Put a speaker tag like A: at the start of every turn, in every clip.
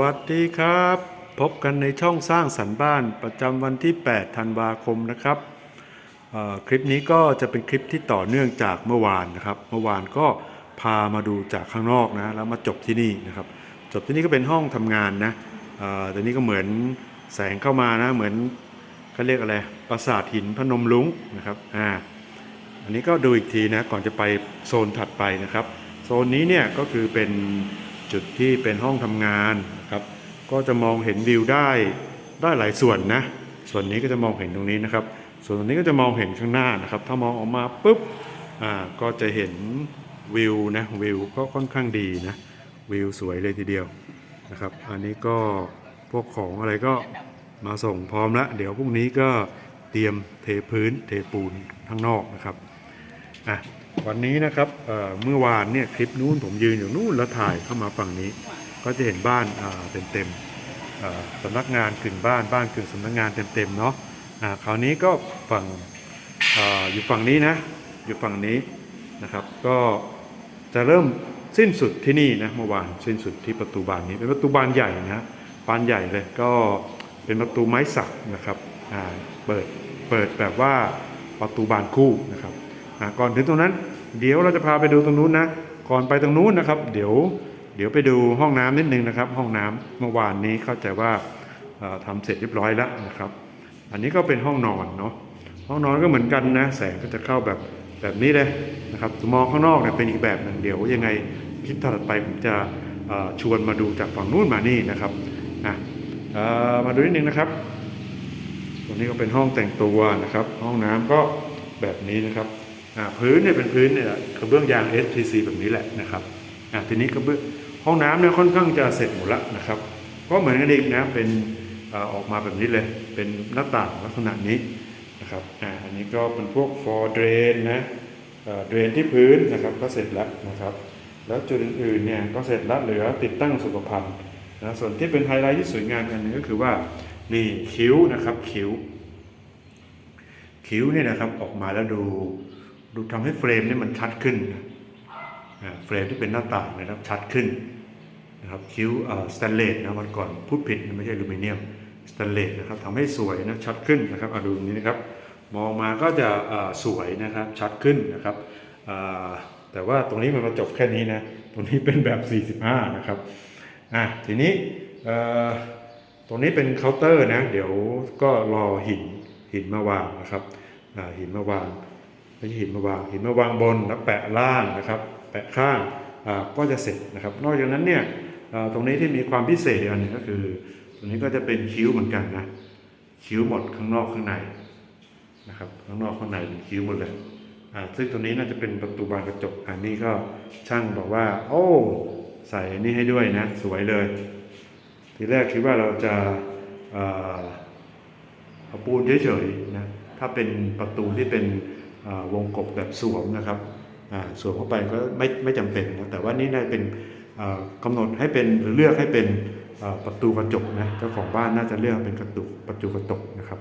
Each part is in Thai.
A: วัสดีครับ พบกันในช่องสร้างสรรค์บ้านประจำวันที่ 8 ธันวาคมนะครับคลิปนี้ก็จะเป็นคลิปที่ต่อเนื่องจากเมื่อวานนะครับ เมื่อวานก็พามาดูจากข้างนอกนะแล้วมาจบที่นี่นะครับ จบที่นี่ก็เป็นห้องทำงานนะเอ่อแต่นี่ก็เหมือนแสงเข้ามานะเหมือนเขาเรียกอะไรปราสาทหินพนมลุงนะครับอ่าอันนี้ก็ดูอีกทีนะก่อนจะไปโซนถัดไปนะครับ โซนนี้เนี่ยก็คือเป็น จุดที่เป็นห้องทำงานนะครับ ก็จะมองเห็นวิวได้ได้หลายส่วนนะ ส่วนนี้ก็จะมองเห็นตรงนี้นะครับ ส่วนตรงนี้ก็จะมองเห็นข้างหน้านะครับ ถ้ามองออกมาปุ๊บอ่าก็จะเห็นวิวนะวิวก็ค่อนข้างดีนะวิวสวยเลยทีเดียวนะครับ อันนี้ก็พวกของอะไรก็มาส่งพร้อมแล้วเดี๋ยวพรุ่งนี้ก็เตรียมเทพื้นเทปูนข้างนอกนะครับอะ วันนี้นะครับเเมื่อวานเนี่ยคลิปนู้นผมยืนอยู่นู้นแล้วถ่ายเข้ามาฝั่งนี้ ก็จะเห็นบ้านเต็มเต็มๆสำนักงานกึ่งบ้านบ้านกึ่งสำนักงานเต็มๆเนาะอะคราวนี้ก็ฝั่งออยู่ฝั่งนี้นะอยู่ฝั่งนี้นะครับ ก็จะเริ่มสิ้นสุดที่นี่นะเมื่อวานสิ้นสุดที่ประตูบานนี้เป็นประตูบานใหญ่นะบานใหญ่เลยก็เป็นประตูไม้สักนะครับเปิดเปิดแบบว่าประตูบานคู่นะครับก่อนถึงตรงนั้น เดี๋ยวเราจะพาไปดูตรงนู้นนะ ก่อนไปตรงนู้นนะครับ เดี๋ยวเดี๋ยวไปดูห้องน้ำนิดนึงนะครับ ห้องน้ำเมื่อวานนี้เข้าใจว่าเอ่อทำเสร็จเรียบร้อยแล้วนะครับ อันนี้ก็เป็นห้องนอนเนาะห้องนอนก็เหมือนกันนะ แสงก็จะเข้าแบบแบบนี้เลยนะครับมองข้างนอกเนี่ยเป็นอีกแบบหนึ่งเดี๋ยวยังไงคลิปถัดไปผมจะชวนมาดูจากฝั่งนู้นมานี่นะครับอะมาดูนิดนึงนะครับตรงนี้ก็เป็นห้องแต่งตัวนะครับ ห้องน้ำก็แบบนี้นะครับ พื้นเนี่ยเป็นพื้นเนี่ยกระเบื้องยาง SPC แบบนี้แหละนะครับทีนี้กระเบื้องห้องน้ำเนี่ยค่อนข้างจะเสร็จหมดแล้วนะครับ ก็เหมือนกันอีกนะเป็นออกมาแบบนี้เลย เป็นหน้าต่างลักษณะนี้นะครับอ,อันนี้ก็เป็นพวก for drain นะเดรนที่พื้นนะครับก็เสร็จแล้วนะครับ แล้วจุดอื่นๆเนี่ยก็เสร็จแล้วเหลือติดตั้งสุขภัณฑ์นะส่วนที่เป็นไฮไลท์ที่สวยงามอันนึงก็คือว่านี่คิ้วนะครับคิ้ว คิ้วเนี่ยนะครับออกมาแล้วดู ดูทำให้เฟรมนี่มันชัดขึ้นเฟรมที่เป็นหน้าต่างนะครับชัดขึ้นนะครับคิ้วสแตนเลสนะวันก่อนพูดผิดไม่ใช่อลูมิเนียมสแตนเลสนะครับทำให้สวยนะชัดขึ้นนะครับเอาดูตรงนี้นะครับมองมาก็จะสวยนะครับชัดขึ้นนะครับแต่ว่าตรงนี้มันมาจบแค่นี้นะตรงนี้เป็นแบบ 45 นะครับอะทีนี้ตรงนี้เป็นเคาน์เตอร์นะเดี๋ยวก็รอหินหินมาวางนะครับหินมาวาง ไม่ใช่หินมาวางหินมาวางบนแล้วแปะล่างนะครับ แปะข้างก็จะเสร็จนะครับ นอกจากนั้นเนี่ยตรงนี้ที่มีความพิเศษอันนึงก็คือ ตรงนี้ก็จะเป็นคิ้วเหมือนกันนะคิ้วหมดข้างนอกข้างในนะครับข้างนอกข้างในเป็นคิ้วหมดเลยซึ่งตรงนี้น่าจะเป็นประตูบานกระจกอันนี้ก็ช่างบอกว่า โอ้ใส่อันนี้ให้ด้วยนะ สวยเลย ทีแรกคิดว่าเราจะเอาปูนเฉยๆนะถ้าเป็นประตูที่เป็น วงกบแบบสวมนะครับสวมเข้าไปก็ไม่ไม่จำเป็นนะแต่ว่านี่ได้เป็นกำหนดให้เป็นหรือเลือกให้เป็นประตูกระจกนะเจ้าของบ้านน่าจะเลือกเป็นกระตุกประตูกระจกนะครับ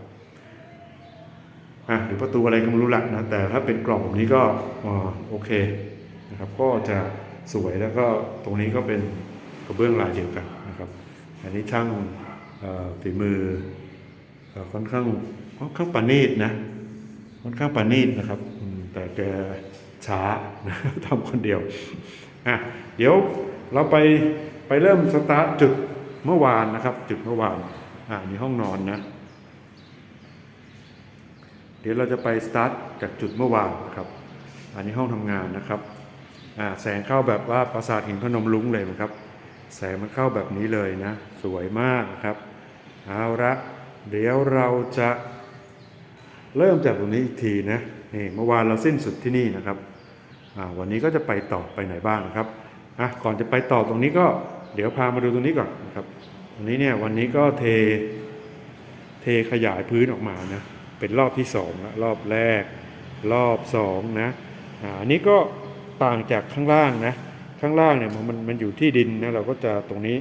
A: อะหรือประตูอะไรก็ไม่รู้ละนะแต่ถ้าเป็นกล่องแบบนี้ก็โอเคนะครับก็จะสวยแล้วก็ตรงนี้ก็เป็นกระเบื้องลายเดียวกันนะครับอันนี้ช่างฝีมือเอ่อค่อนข้างค่อนข้างประณีตนะ ค่อนข้างประณีตนะครับ แต่แกช้าทำคนเดียวอะเดี๋ยวเราไปไปเริ่มสตาร์ทจุดเมื่อวานนะครับ จุดเมื่อวานอ่ามีห้องนอนนะเดี๋ยวเราจะไปสตาร์ทจากจุดเมื่อวานนะครับอันนี้ห้องทำงานนะครับอ่าแสงเข้าแบบว่าปราสาทหินพนมลุงเลยนะครับ แสงมันเข้าแบบนี้เลยนะ สวยมากนะครับเอาละเดี๋ยวเราจะ เริ่มจากตรงนี้อีกทีนะนี่เมื่อวานเราสิ้นสุดที่นี่นะครับอ่าวันนี้ก็จะไปต่อไปไหนบ้างนะครับอะก่อนจะไปต่อตรงนี้ก็เดี๋ยวพามาดูตรงนี้ก่อนนะครับตรงนี้เนี่ยวันนี้ก็เทเทขยายพื้นออกมานะเป็นรอบที่สองแล้วรอบแรก รอบสองนะอ่าอันนี้ก็ต่างจากข้างล่างนะข้างล่างเนี่ยมันมันมันอยู่ที่ดินนะเราก็จะตรงนี้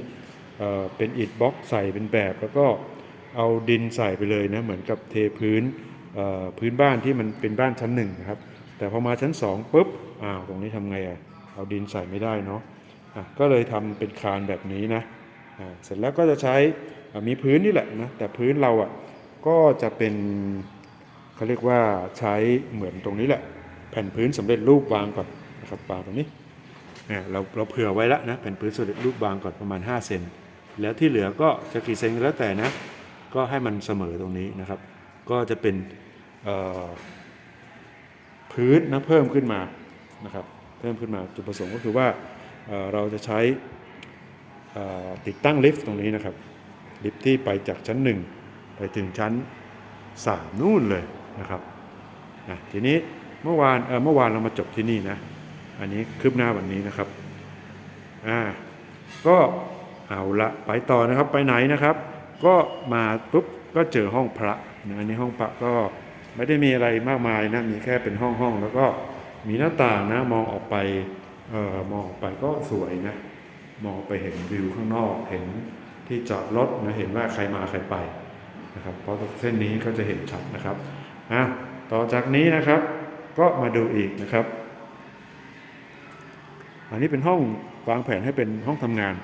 A: เอ่อเป็นอิฐบล็อกใส่เป็นแบบ แล้วก็เอาดินใส่ไปเลยนะเหมือนกับเทพื้น พื้นบ้านที่มันเป็นบ้านชั้นหนึ่งนะครับ แต่พอมาชั้นสองปุ๊บอ้าวตรงนี้ทำไงอะ่ะเอาดินใส่ไม่ได้เนาะะก็เลยทำเป็นคานแบบนี้นะเสร็จแล้วก็จะใช้มีพื้นนี่แหละนะแต่พื้นเราอะก็จะเป็นเขาเรียกว่าใช้เหมือนตรงนี้แหละ แผ่นพื้นสำเร็จรูปวางก่อนนะครับวางตรงนี้อ่าเราเราเผื่อไว้แล้วนะแผ่นพื้นสำเร็จรูปวางก่อนประมาณ5เซนแล้วที่เหลือก็จะกี่เซนก็แล้วแต่นะก็ให้มันเสมอตรงนี้นะครับ ก็จะเป็นพื้นนะเพิ่มขึ้นมานะครับเพิ่มขึ้นมาจุดประสงค์ก็คือว่าเเราจะใช้ติดตั้งลิฟต์ตรงนี้นะครับ ลิฟต์ที่ไปจากชั้น 1 ไปถึงชั้น 3 นู่นเลยนะครับอะทีนี้เมื่อวานเออเมื่อวานเรามาจบที่นี่นะ อันนี้คืบหน้าวันนี้นะครับอ่าก็เอาละไปต่อนะครับไปไหนนะครับ ก็มาปุ๊บก็เจอห้องพระ นะอันนี้ห้องพระก็ไม่ได้มีอะไรมากมายนะมีแค่เป็นห้องห้องแล้วก็มีหน้าต่างนะมองออกไปเอ่อมองออกไปก็สวยนะมองไปเห็นวิวข้างนอก เห็นที่จอดรถนะเห็นว่าใครมาใครไปนะครับเพราะเส้นนี้ก็จะเห็นชัดนะครับอะต่อจากนี้นะครับก็มาดูอีกนะครับ อันนี้เป็นห้องวางแผนให้เป็นห้องทำงาน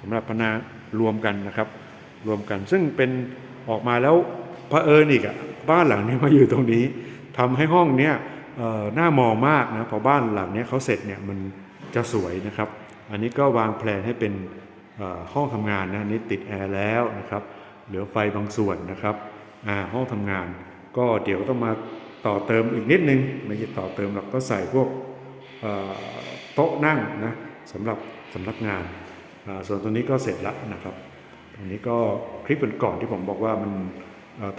A: สำหรับพนักรวมกันนะครับ รวมกันซึ่งเป็นออกมาแล้ว พระเอิญอีกอะบ้านหลังนี้มาอยู่ตรงนี้ทำให้ห้องเนี้ยน่ามองมากนะพอบ้านหลังนี้เขาเสร็จเนี่ยมันจะสวยนะครับ อันนี้ก็วางแผนให้เป็นห้องทำงานนะนนี้ติดแอร์แล้วนะครับ เหลือไฟบางส่วนนะครับห้องทำงาน ก็เดี๋ยวต้องมาต่อเติมอีกนิดนึงไม่ใช่ต่อเติมหรอกก็ใส่พวกโต๊ะนั่งนะสำหรับสำนักงานส่วนตรงนี้ก็เสร็จแล้วนะครับตรงนี้ก็คลิปก่อนที่ผมบอกว่ามัน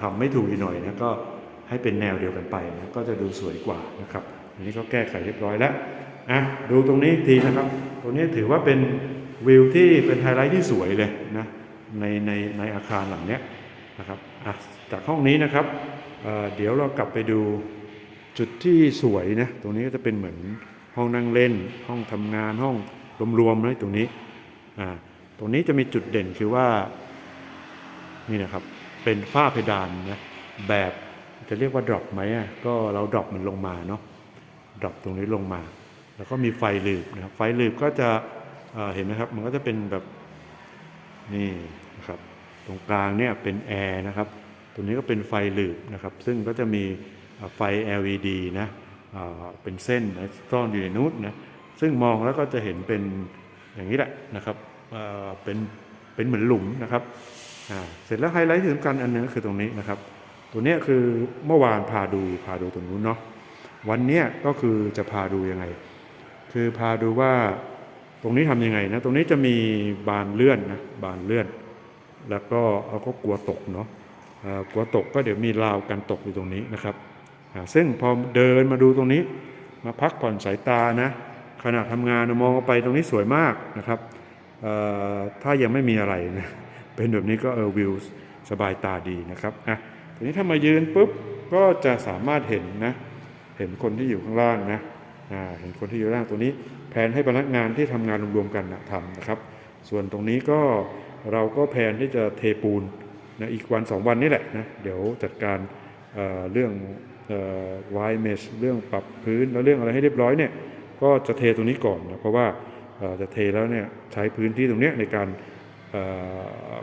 A: ทำไม่ถูกอีกหน่อยนะก็ให้เป็นแนวเดียวกันไปนะก็จะดูสวยกว่านะครับอันนี้ก็แก้ไขเรียบร้อยแล้วอะดูตรงนี้ทีนะครับ ตรงนี้ถือว่าเป็นวิวที่เป็นไฮไลท์ที่สวยเลยนะในในในอาคารหลังเนี้ยนะครับอะจากห้องนี้นะครับเเดี๋ยวเรากลับไปดูจุดที่สวยนะตรงนี้ก็จะเป็นเหมือนห้องนั่งเล่น ห้องทำงานห้องรวมๆนะตรงนี้อ่าตรงนี้จะมีจุดเด่นคือว่านี่นะครับ เป็นฝ้าเพดานนะแบบจะเรียกว่าดรอปไหมอะก็เราดรอปมันลงมาเนาะดรอปตรงนี้ลงมา แล้วก็มีไฟลืบนะครับไฟลืบก็จะเเห็นไหมครับมันก็จะเป็นแบบนี่นะครับตรงกลางเนี่ยเป็นแอร์นะครับตรงนี้ก็เป็นไฟลืบนะครับ ซึ่งก็จะมีไฟ LED นะเเป็นเส้นนะซ่อนอยู่ในนู้นนะซึ่งมองแล้วก็จะเห็นเป็นอย่างนี้แหละนะครับเเป็นเป็นเหมือนหลุมนะครับ เสร็จแล้วไฮไลท์ที่สำคัญอันหนึงก็คือตรงนี้นะครับ ตัวนี้คือเมื่อวานพาดูพาดูตรงนู้นเนาะวันนี้ก็คือจะพาดูยังไง คือพาดูว่าตรงนี้ทำยังไงนะตรงนี้จะมีบานเลื่อนนะบานเลื่อน แล้วก็เราก็กลัวตกเนาะกลัวตกก็เดี๋ยวมีราวกันตกอยู่ตรงนี้นะครับซึ่งพอเดินมาดูตรงนี้มาพักผ่อนสายตานะขณะทำงานมองไปตรงนี้สวยมากนะครับถ้ายังไม่มีอะไรนะ เป็นแบบนี้ก็เออวิวสบายตาดีนะครับอะทีนี้ถ้ามายืนปุ๊บก็จะสามารถเห็นนะเห็นคนที่อยู่ข้างล่างนะอ่าเห็นคนที่อยู่ล่างตัวนี้ แผนให้พนักงานที่ทำงานรวมๆกันนะทำนะครับ ส่วนตรงนี้ก็เราก็แผนที่จะเทปูนนะอีกวันสองวันนี่แหละนะเดี๋ยวจัดการเเรื่องวายเมชเรื่องปรับพื้นแล้วเรื่องอะไรให้เรียบร้อยเนี่ยก็จะเทตรงนี้ก่อนนะเพราะว่าจะเทแล้วเนี่ยใช้พื้นที่ตรงเนี้ยในการ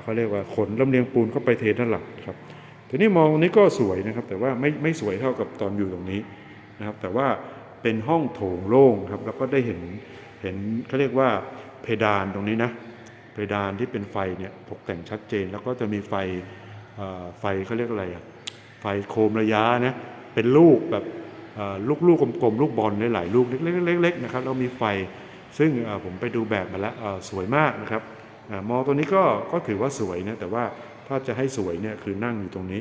A: เขาเรียกว่าขนลำเลียงปูนเข้าไปเทด้านหลังครับทีนี้มองตรงนี้ก็สวยนะครับ แต่ว่าไม่ไม่สวยเท่ากับตอนอยู่ตรงนี้นะครับแต่ว่าเป็นห้องโถงโล่งครับแล้วก็ได้เห็นเห็นเขาเรียกว่าเพดานตรงนี้นะเพดานที่เป็นไฟเนี่ยตกแต่งชัดเจน แล้วก็จะมีไฟไฟเขาเรียกอะไรอะไฟโคมระยะนะเป็นลูกแบบลูกลูกกลมๆลูกบอลหลายๆลูกเล็กๆๆๆนะครับแล้วมีไฟซึ่งผมไปดูแบบมาแล้วสวยมากนะครับ มองตัวนี้ก็ก็ถือว่าสวยนะแต่ว่าถ้าจะให้สวยเนี่ยคือนั่งอยู่ตรงนี้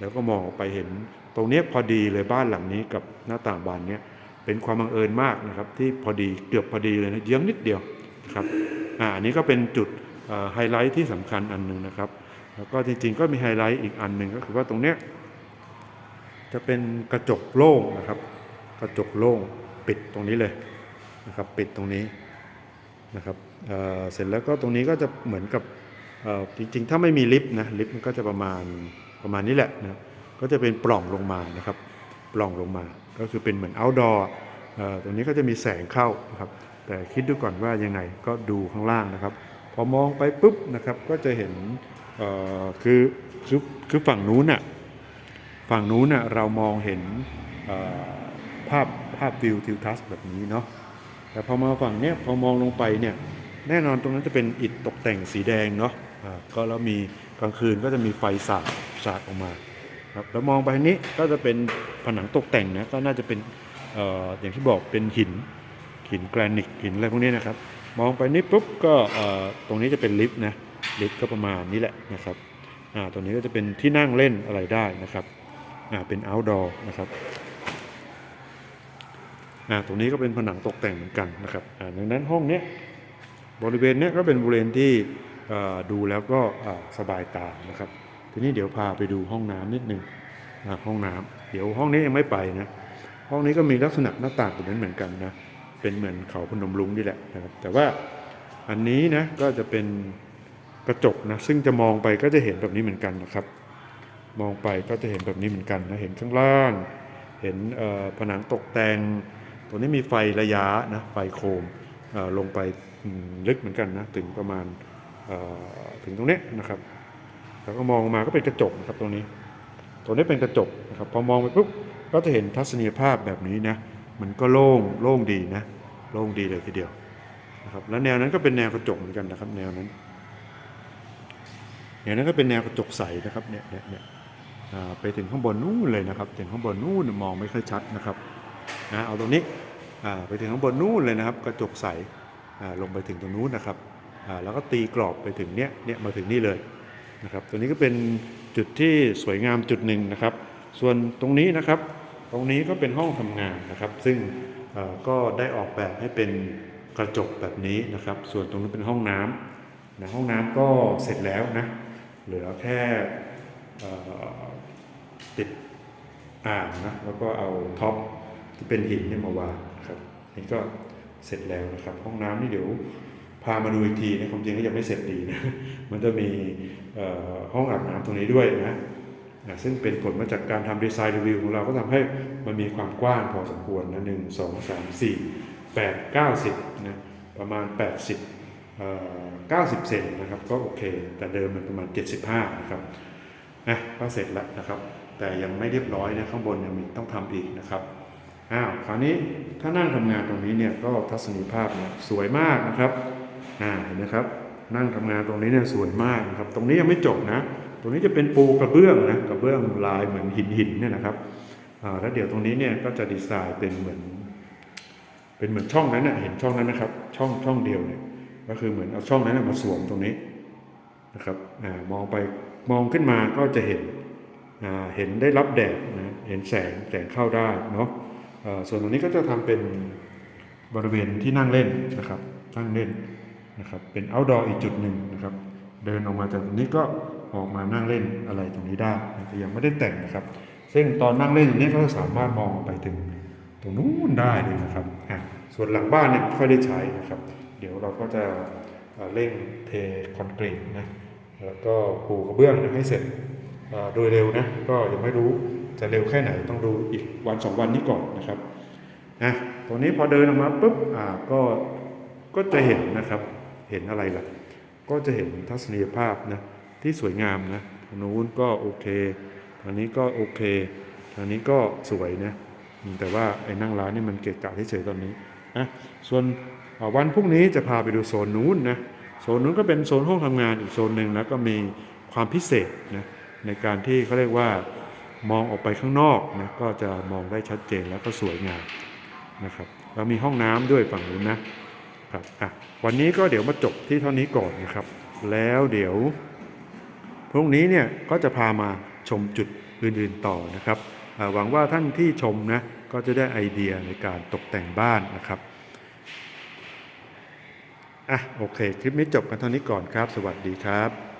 A: แล้วก็มองออกไปเห็นตรงนี้พอดีเลยบ้านหลังนี้กับหน้าต่างบานเนี้ยเป็นความบังเอิญมากนะครับ ที่พอดีเกือบพอดีเลยนะเยื้องนิดเดียวนะครับอ่าอันนี้ก็เป็นจุดไฮไลท์ที่สำคัญอันหนึ่งนะครับ แล้วก็จริงๆก็มีไฮไลท์อีกอันหนึ่งก็คือว่าตรงเนี้ยจะเป็นกระจกโล่งนะครับ กระจกโล่งปิดตรงนี้เลยนะครับ ปิดตรงนี้นะครับ เเสร็จแล้วก็ตรงนี้ก็จะเหมือนกับจริงๆ ถ้าไม่มีลิฟต์นะลิฟต์มันก็จะประมาณประมาณนี้แหละนะก็จะเป็นปล่องลงมานะครับปล่องลงมา ก็คือเป็นเหมือน outdoor เอ่อตรงนี้ก็จะมีแสงเข้านะครับแต่คิดดูก่อนว่ายังไงก็ดูข้างล่างนะครับ พอมองไปปุ๊บนะครับก็จะเห็นคือคือคือฝั่งนู้นน่ะฝั่งนู้นน่ะเรามองเห็นภาพภาพวิวทิวทัศน์แบบนี้เนาะแต่พอมาฝั่งเนี้ยพอมองลงไปเนี่ย แน่นอนตรงนั้นจะเป็นอิฐตกแต่งสีแดงเนาะอ่าก็แล้วมีกลางคืนก็จะมีไฟสาดสาดออกมาครับแล้วมองไปทางนี้ก็จะเป็นผนังตกแต่งนะก็น่าจะเป็นเอ่ออย่างที่บอกเป็นหินหินแกรนิตหินอะไรพวกนี้นะครับ มองไปนี่ปุ๊บก็เอ่อตรงนี้จะเป็นลิฟต์นะลิฟต์ก็ประมาณนี้แหละนะครับอ่าตรงนี้ก็จะเป็นที่นั่งเล่นอะไรได้นะครับอ่าเป็น outdoor นะครับอ่าตรงนี้ก็เป็นผนังตกแต่งเหมือนกันนะครับดังนั้นห้องเนี้ย บริเวณนี้ก็เป็นบริเวณที่ดูแล้วก็สบายตานะครับ ทีนี้เดี๋ยวพาไปดูห้องน้ำนิดนึงห้องน้ำเดี๋ยวห้องนี้ยังไม่ไปนะ ห้องนี้ก็มีลักษณะหน้าต่างแบบนั้นเหมือนกันนะ เป็นเหมือนเขาพนมรุ้งนี่แหละนะครับ แต่ว่าอันนี้นะก็จะเป็นกระจกนะ ซึ่งจะมองไปก็จะเห็นแบบนี้เหมือนกันนะครับ มองไปก็จะเห็นแบบนี้เหมือนกันนะ เห็นข้างล่าง เห็นผนังตกแต่ง ตัวนี้มีไฟระยะนะ ไฟโคมลงไป ลึกเหมือนกันนะถึงประมาณถึงตรงนี้นะครับ แล้วก็มองมาก็เป็นกระจกนะครับตรงนี้ตัวนี้เป็นกระจกนะครับพอมองไปปุ๊บก็จะเห็นทัศนียภาพแบบนี้นะมันก็โล่งโล่งดีนะโล่งดีเลยทีเดียวนะครับแล้วแนวนั้นก็เป็นแนวกระจกเหมือนกันนะครับ แนวนั้นแนวนั้นก็เป็นแนวกระจกใสนะครับเนี่ยเนี่ยเนี่ยไปถึงข้างบนนู่นเลยนะครับถึงข้างบนนู่นมองไม่ค่อยชัดนะครับนะเอาตรงนี้ไปถึงข้างบนนู่นเลยนะครับ กระจกใส ลงไปถึงตรงนู้นนะครับแล้วก็ตีกรอบไปถึงเนี้ยเนี่ยมาถึงนี่เลยนะครับตัวนี้ก็เป็นจุดที่สวยงามจุดหนึ่งนะครับ ส่วนตรงนี้นะครับ ตรงนี้ก็เป็นห้องทำงานนะครับ ซึ่งก็ได้ออกแบบให้เป็นกระจกแบบนี้นะครับ ส่วนตรงนี้เป็นห้องน้ำนะห้องน้ำก็เสร็จแล้วนะเหลือแค่ติดอ่างนะแล้วก็เอาท็อปที่เป็นหินเนี่ยมาวางครับนี่ก็ เสร็จแล้วนะครับ ห้องน้ำนี่เดี๋ยวพามาดูอีกทีนะความจริงก็ยังไม่เสร็จดีนะมันจะมีห้องอาบน้ำตรงนี้ด้วยนะซึ่งเป็นผลมาจากการทำดีไซน์รีวิวของเราก็ทำให้มันมีความกว้างพอสมควรนะหนึ่งสองสามสี่แปดเก้าสิบนะประมาณ80เอ่อ90เซนนะครับก็โอเค แต่เดิมมันประมาณ75นะครับอะก็เสร็จแล้วนะครับ แต่ยังไม่เรียบร้อยนะข้างบนยังมีต้องทำอีกนะครับ อ้าวคราวนี้ถ้านั่งทำงานตรงนี้เนี่ยก็ทัศนียภาพเนี่ยสวยมากนะครับอ่าเห็นไหมครับ นั่งทำงานตรงนี้เนี่ยสวยมากนะครับ ตรงนี้ยังไม่จบนะ ตรงนี้จะเป็นปูกระเบื้องนะกระเบื้องลายเหมือนหินหินเนี่ยนะครับอ่าแล้วเดี๋ยวตรงนี้เนี่ยก็จะดีไซน์เป็นเหมือน เป็นเหมือนช่องนั้นนะเห็นช่องนั้นนะครับ ช่องช่องเดียวเนี่ยก็คือเหมือนเอาช่องนั้นมาสวมตรงนี้นะครับอ่ามองไปมองขึ้นมาก็จะเห็นอ่าเห็นได้รับแดดนะเห็นแสงแสงเข้าได้เนาะ ส่วนตรงนี้ก็จะทำเป็นบริเวณที่นั่งเล่นนะครับ นั่งเล่นนะครับ เป็น outdoor อีกจุดหนึ่งนะครับ เดินออกมาจากตรงนี้ก็ออกมานั่งเล่นอะไรตรงนี้ได้แต่ยังไม่ได้แต่งนะครับ ซึ่งตอนนั่งเล่นตรงนี้ก็สามารถมองไปถึงตรงนู้นได้เลยนะครับ ส่วนหลังบ้านเนี่ยไม่ค่อยได้ใช้นะครับ เดี๋ยวเราก็จะเร่งเทคอนกรีตนะ แล้วก็ปูกระเบื้องให้เสร็จโดยเร็วนะ ก็ยังไม่รู้ จะเร็วแค่ไหนต้องดูอีกวันสองวันนี้ก่อนนะครับนะตรงนี้พอเดินออกมาปุ๊บอ่าก็ก็จะเห็นนะครับเห็นอะไรล่ะ ก็จะเห็นทัศนียภาพนะที่สวยงามนะทางนู้นก็โอเคทางนี้ก็โอเคทางนี้ก็สวยนะแต่ว่าไอ้นั่งร้านนี่มันเกะกะเฉยๆตอนนี้นะส่วนวันพรุ่งนี้จะพาไปดูโซนนู้นนะโซนนู้นก็เป็นโซนห้องทำงานอีกโซนหนึ่งแล้วก็มีความพิเศษนะในการที่เขาเรียกว่า มองออกไปข้างนอกนะก็จะมองได้ชัดเจนแล้วก็สวยงามนะครับเรามีห้องน้ำด้วยฝั่งนู้นนะครับอะวันนี้ก็เดี๋ยวมาจบที่เท่านี้ก่อนนะครับ แล้วเดี๋ยวพรุ่งนี้เนี่ยก็จะพามาชมจุดอื่นๆต่อนะครับหวังว่าท่านที่ชมนะก็จะได้ไอเดียในการตกแต่งบ้านนะครับอะโอเค คลิปนี้จบกันเท่านี้ก่อนครับ สวัสดีครับ